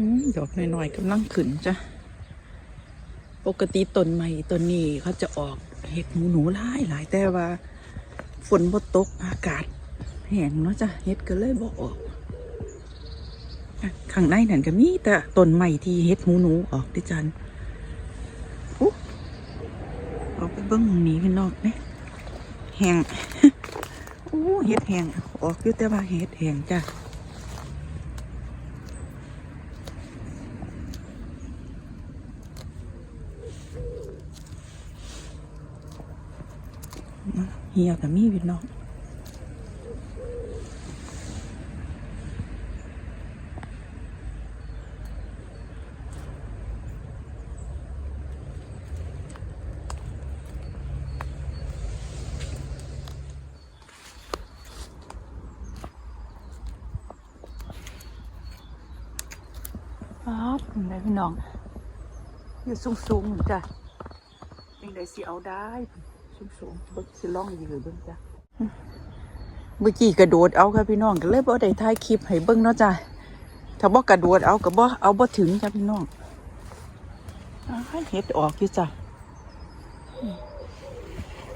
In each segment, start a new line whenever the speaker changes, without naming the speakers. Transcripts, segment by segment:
อืมดอกน้อยๆกำลังขึ้นจ้ะ ปกติต้นใหม่ต้นนี้เขาจะออกเห็ดหนูหนูหลายหลายแต่ว่า ฝนบ่ตกอากาศแห้งเนาะจ้ะเห็ดก็เลยบ่ออกข้างในนั่นก็มีแต่ต้นใหม่ที่เห็ดหนูหนูออกดิจันอุ๊ออกไปเบิ้งหม้องนี้พี่นอกเนี่ยแห้งโอ้เห็ดแห้งออกอยู่แต่ว่าเห็ดแห้งจ้ะ เหี่ยวแต่มีพี่น้องครับคุณได้พี่น้อง อยู่สูงๆจ้ะยังได้สิเอาได้ สูงๆเบิ่งสิล่องยืนเบิ่งจ้ะเมื่อกี้กระโดดเอาค่ะพี่น้องก็เลยบ่ได้ถ่ายคลิปให้เบิ่งเนาะจ้ะถ้าบ่กระโดดเอาก็บ่เอาบ่ถึงจ้ะพี่น้องอ้เห็ดออกอยู่จ้ะ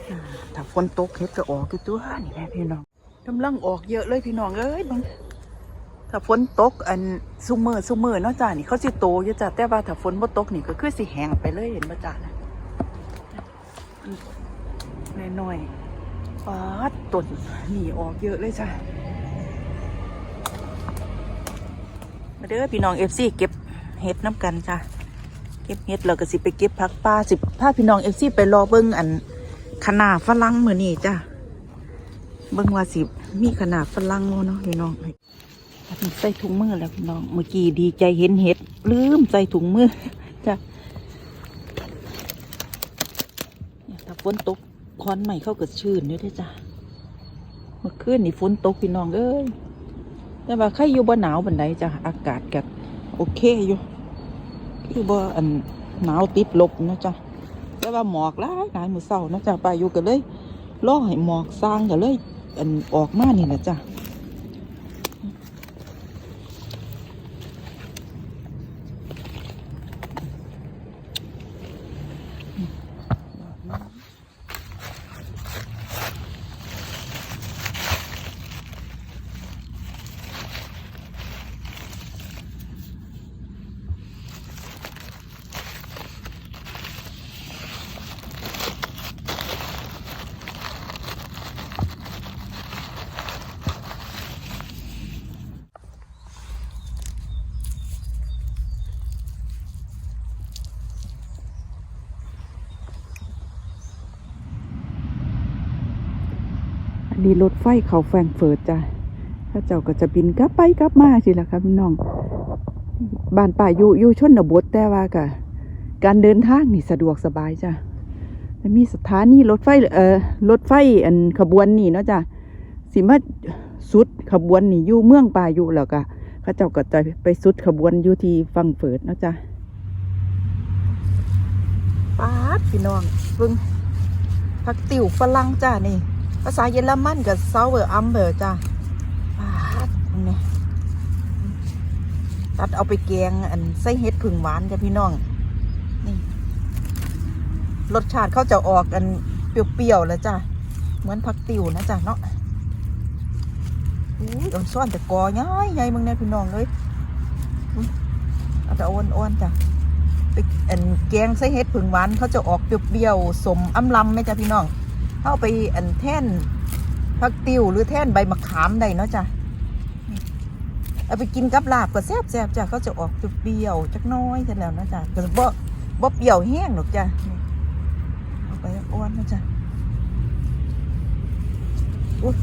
อ่าถ้าฝนตกเห็ดก็ออกอยู่ตัวนี่แหละพี่น้องกำลังออกเยอะเลยพี่น้องเอ้ยบังถ้าฝนตกอันซุมือซุมือเนาะจ้านี่เขาสิโตอยู่จ้าแต่ว่าถ้าฝนบ่ตกนี่ก็คือสิแห้งไปเลยเห็นบ่จ้านะ น้อยๆปาดต้นนี่ออกเยอะเลยจ้ามาเด้อพี่น้องเอฟซีเก็บเห็ดน้ำกันจ้าเก็บเห็ดแล้วก็สิไปเก็บผักป่าสิพาพี่น้องเอฟซีไปรอเบิ้งอันขนาฝรั่งมือนี้จ้าเบิ้งว่าสิมีขนาฝรั่งเนาะพี่น้องใส่ถุงมือแล้วพี่น้องเมื่อกี้ดีใจเห็นเห็ดลืมใส่ถุงมือจ้ะถ้าฝนตก คอนใหม่เข้ากับชื่นด้วยจ้ะเมื่อคืนนี่ฝนตกพี่น้องเอ้ยแต่ว่าใครอยู่บ่หนาวบันไดจ้ะอากาศกับโอเคอยู่คือบ่อันหนาวติดลบนะจ้ะแต่ว่าหมอกหลายหลายมือเศร้านะจ้ะไปอยู่กันเลยล่อให้หมอกสร้างกันเลย อันออกมานี่นะจ้ะ นนี้รถไฟเขาแฟงเฟิร์ตจ้ะถ้าเจ้าก็จะบินกลับไปกลับมาสิล่ะครับพี่น้องบ้านป่าอยู่อยู่ชนบทแต่ว่าก็การเดินทางนี่สะดวกสบายจ้ะแล้วมีสถานีรถไฟเอ่อรถไฟอันขบวนนี่เนาะจ้ะสิมาสุดขบวนนี่อยู่เมืองป่าอยู่แล้วก็เขาเจ้าก็จะไปสุดขบวนอยู่ที่ฟังเฟิร์ตเนาะจ้ะป๊าพี่น้องเบิ่งผักติ๋วฝรั่งจ้านี่ ภาษาเยอรมันกับเซาเวอร์อัมเบอร์จ้าปาดนี่ตัดเอาไปแกงอันใส่เห็ดผึ่งหวานจ้ะพี่น้อง นี่ รสชาติเขาจะออกกันเปรี้ยวๆแล้วจ้ะ เหมือนผักติ๋วนะจ้ะเนาะอุ้ยอ่อนซ่อนแต่กอใหญ่ใหญ่มึงเนี่ยพี่น้องเลยอุ๊ยเอาแต่อ้วนๆจ้ะไปอันแกงใส่เห็ดผึ่งหวานเขาจะออกเปรี้ยวๆสมอำลำไหมจ้ะพี่น้อง เข้าไปอันแท่นผักติวหรือแท่นใบมะขามได้เนาะจ้ะเอาไปกินกับลาบก็แซ่บแซ่บจ้ะเขาจะออกเปรี้ยวจักน้อยกันแล้วนะจ้ะก็บ่บ่เปรี้ยวแห้งหรอกจ้ะเอาไปอ้วนนะจ้ะอุ้ย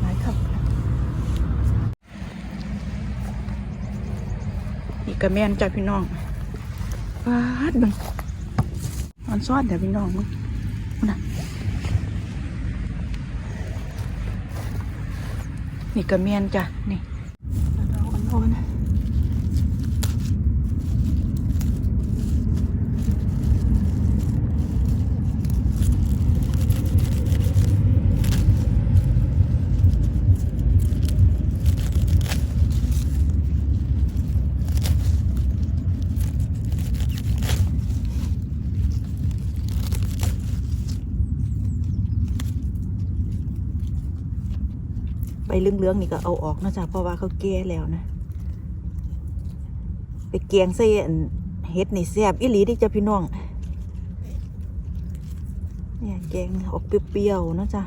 หลายครับนี่กระแมนจ้ะพี่น้องฟาดมันมันซ้อนแต่พี่น้องมึงนะ นี่กระเมียนจ้ะ นี่อาอันโน้น ใบเหลืองๆนี่ก็เอาออกนะจ้ะเพราะว่าเขาแก่แล้วนะ ไปเกียงใส่เฮ็ดนี่แซ่บอีหลีดิจ้ะพี่น้องเนี่ยแกงออกเปรี้ยวๆนะจ้ะ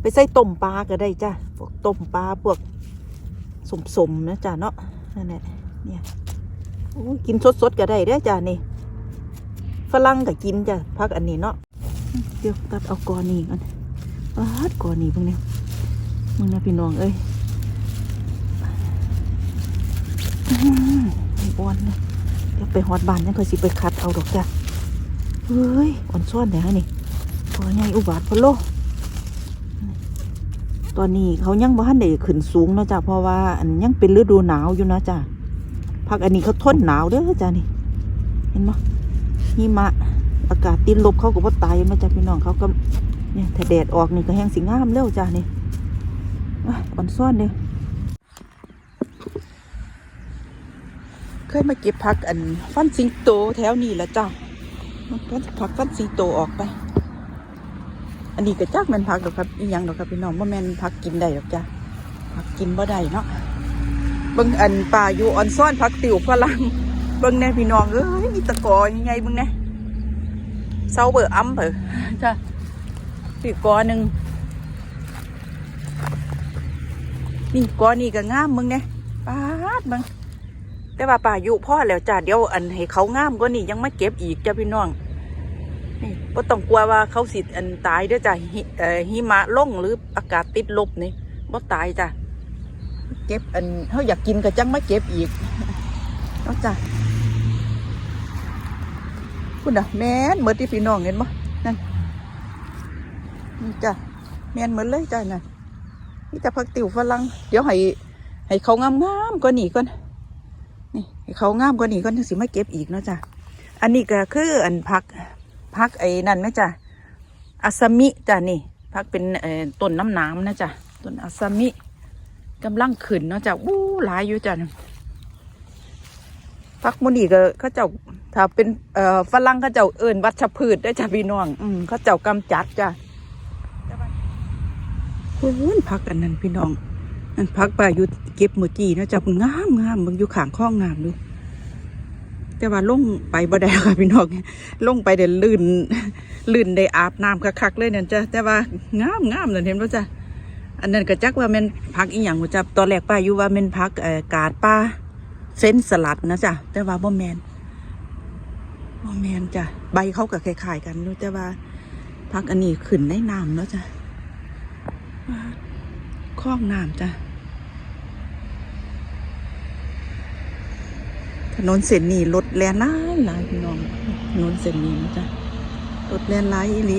ไปใส่ต้มปลาก็ได้จ้ะพวกต้มปลาพวกสมๆนะจ้ะเนาะนั่นแหละเนี่ยกินสดๆก็ได้เด้อจ้ะนี่ฝรั่งก็กินจ้ะพักอันนี้เนาะเดี๋ยวตัดเอากอนี่ก่อนปาดกอนี่เพิ่งเนี่ย มึงนะพี่น้องเอ้ยอื้อหือนเลยเดี๋ยวไปหอดบานยังเคยสิไปคัดเอาดอกจ้ะเฮ้ยอ่อนซ่อนเดี๋ยวนี่กอใหญ่อุบาทพะโลตอนนี้เขายังบ่ทันได้ขึ้นสูงเนาะจ้ะเพราะว่าอันยังเป็นฤดูหนาวอยู่นะจ้ะพักอันนี้เขาทนหนาวเด้อจ้ะนี่ เห็นบ่หิมะอากาศติดลบเขาก็บ่ตายมาจ้ะพี่น้องเขาก็เนี่ยถ้าแดดออกนี่ก็แห้งสิงามแล้วจ้ะนี่ อะอ่อนซ่อนเด้อเคยมาเก็บผักอันฟันสิงโตแถวนี้แหละจ้ะมันก็ผักฟันสิงโตออกไป อันนี้ก็จักแม่นผักดอกครับอีหยังดอกครับพี่น้องบ่แม่นผักกินได้ดอกจ้ะผักกินบ่ได้เนาะเบิ่งอันป่าอยู่อ่อนซ่อนผักติ๋วฝรั่งเบิ่งแน่พี่น้องเอ้ยมีตะกอยังไงเบิ่งแน่เซาเบอร์อ้ำเบอจ้ะปีกอหนึ่ง นี่ก้อนนี่ก็งามเบิ่งแน่ปาดเบิ่งแต่ว่าป่าอยู่พ่อแล้วจ้ะเดี๋ยวอันให้เขางามกว่านี่ยังไมาเก็บอีกจ้ะพี่น้องนี่ก็ต้องกลัวว่าเขาสิอันตายเด้วยจ้ะหิเอ่อหิมะลงหรืออากาศติดลบนี่บ่ตายจ้ะเก็บอันเขาอยากกินก็จังไม่เก็บอีกเอาจ้ะคุณอะแม่นเหมือนที่พี่น้องเห็นบ่นั่นนี่จ้ะแม่นเหมือนเลยจ้ะนั่น นี่จะพักติวฝรั่งเดี๋ยวให้ให้เขางามๆกว่านี้ก่อนนี่ให้เขางามกว่านี้ก่อนถึงสิมาเก็บอีกเนาะจ้ะอันนี้ก็คืออันพักพักไอ้นั่นไหมจ้ะอาซามิจ้ะนี่พักเป็นเอ่อต้นน้ำน้ำนะจ้ะต้นอาซามิกำลังขึ้นเนาะจ้ะอู้หลายอยู่จ้ะพักมุนีก็เขาเจ้าถ้าเป็นเอ่อฝรั่งเขาเจ้าเอิญวัชพืชได้จ้ะพี่น้อง อืมเขาเจ้ากำจัดจ้ะ โอ้ยพักอันนั้นพี่น้องอันพักไปอยู่เก็บเมื่อกี้นะจ้ะงามงามมึงอยู่ขางคลองงามดูแต่ว่าลงไปบ่ได้ค่ะพี่น้องลงไปเดี๋ยวลื่นลื่นได้อาบน้ำคักๆเลยเนี่ยจ้ะแต่ว่างามงามเลยเห็นป่ะจ้ะอันนั้นก็จักว่ามันพักอีหยังว่าจ้ะตอนแรกป้าอยู่ว่ามันพักเอ่อกาดป้าเส้นสลัดนะจ้ะแต่ว่าบ่แมนบ่แมนจ้ะใบเขาก็คล้ายๆกันอยู่แต่ว่าพักอันนี้ขึ้นในน้ำเนาะจ้ะ คลองน้ำจ้ะ ถนนเส้นนี้รถแล่นหลายหลายพี่น้อง ถนนเส้นนี้นะจ๊ะรถแล่นหลายอีหลี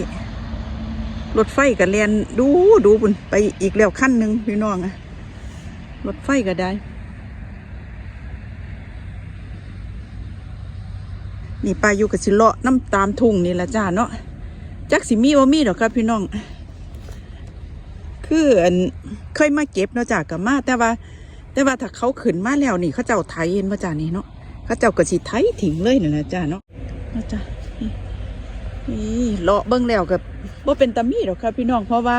รถไฟก็แล่นดูดูบุญไปอีกแล้วขั้นหนึ่งพี่น้องอะรถไฟก็ได้ นี่ปลาอยู่กับสิเลาะน้ำตามทุ่งนี่ละจ้าเนาะจักสิมีว่ามีดอกครับพี่น้อง คืออันเคยมาเก็บเนาะจ้ากับมา แต่ว่า แต่ว่าถ้าเขาขึ้นมาแล้วนี่เขาเจ้าไถเห็นมาจ้านี่เนาะเขาเจ้าก็สิไถถิ่งเลยนี่นนะจ้าเนาะเนะจ้านี่นี่เลาะเบิ้งแล้วกับว่าเป็นตามีหรอกครับพี่น้องเพราะว่า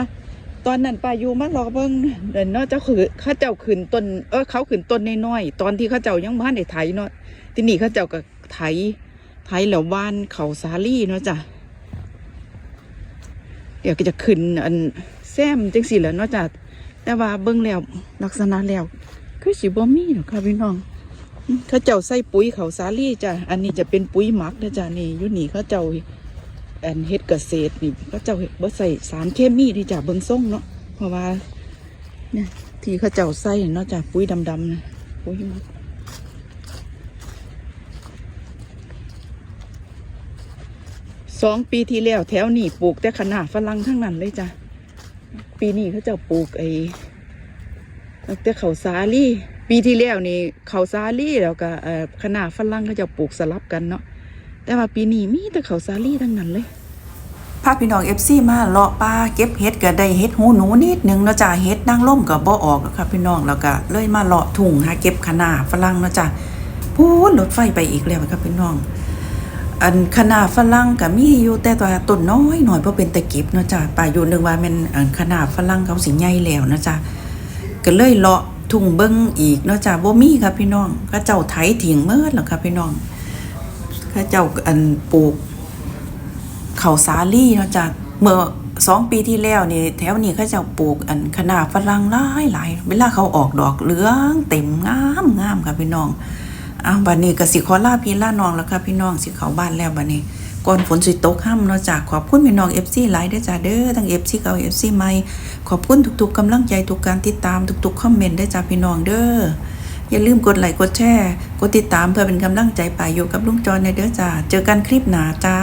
ตอนนั้นป้าอยู่มาเลาะเบิ้งเดินเนาะเจ้าคือเขาเจ้าขึ้นต้นเออเขาขึ้นต้นน้อยๆตอนที่เขาเจ้ายังบ้านได้ไถเนาะทีนี่เขาเจ้าก็ไถไถแล้วว่านเขาสาลี่เนาะจ้าเดี๋ยวก็จะขึ้นอัน แซมจังสิแหล้วเนาะจ้าแต่ว่าเบิ้งแล้วลักษณะแล้วคือสิบ่มีหรอกค่ะพี่น้องเขาเจ้าใส่ปุ๋ยเขาสาลี่จ้ะอันนี้จะเป็นปุ๋ยหมักนะจ้ะนี่ยู่นี่เขาเจ้าอันเฮ็ดเกษตรนี่เขาเจ้าเฮ็ดบ่ใส่สารเคมีที่จ้ะเบิ่งส่งเนาะเพราะว่าเนี่ยที่เขาเจ้าใส่เนาะจ้ะปุ๋ยดำๆนะปุ๋ยหมักสองปีที่แล้วแถวนี้ปลูกแต่ขนาดฝรั่งทั้งนั้นเลยจ้ะ ปีนี้เขาจ้าปลูกไอ้ตั้งแต่เขาสาลี่ ปีที่แล้วนี่เขาสาลี่แล้วก็เอ่อคณะฝรั่งเขาจะปลูกสลับกันเนาะแต่ว่าปีนี้มีแต่เขาสาลี่ทั้งนั้นเลยพาพี่น้องเอฟซีมาเลาะป่าเก็บเห็ดก็ได้เห็ดหูหนูนิดนึงเนาะจ้ะเห็ดนางล่มก็บ่ออกค่ะพี่น้องแล้วก็เลยมาเลาะทุ่งหาเก็บคณะฝรั่งเนาะจ้ะพูนรถไฟไปอีกแล้วครับพี่น้อง อันคณะฝรั่งก็มีอยู่แต่ตัวต้นน้อยหน่อยเพราะเป็นตะก็บเนาะจ้ะป่าอยู่นึงว่ามันอันคณะฝรั่งเขาสิใหญ่แล้วนะจ้ะก็เลยเลาะทุ่งเบิ่งอีกเนาะจ้ะบ่มีครับพี่น้องเขาเจ้าไถทิ้งเมิดแล้วครับพี่น้องเขาเจ้าอันปลูกข้าวสาลี่เนาะจ้ะเมื่อสองปีที่แล้วนี่แถวนี้เขาเจ้าปลูกอันคณะฝรั่งหลายหลายเวลาเขาออกดอกเหลืองเต็มงามงามครับพี่น้อง อ้าวบัดนี้ก็สิขอลาพี่ล่าน้องแล้วค่ะพี่น้องสิเขาบ้านแล้วบัดนี้ก่อนฝนสิตกห้ามเนาะจากขอบคุณพี่น้องเอฟซีหลายเด้อจ้าเด้อทั้งเอฟซีเก่าเอฟซีใหม่ขอบคุณทุกๆกำลังใจทุกการติดตามทุกๆคอมเมนต์ได้จ้าพี่น้องเด้ออย่าลืมกดไลค์กดแชร์กดติดตามเพื่อเป็นกำลังใจไปอยู่กับลุงจอนในเด้อจ้าเจอกันคลิปหน้าจ้า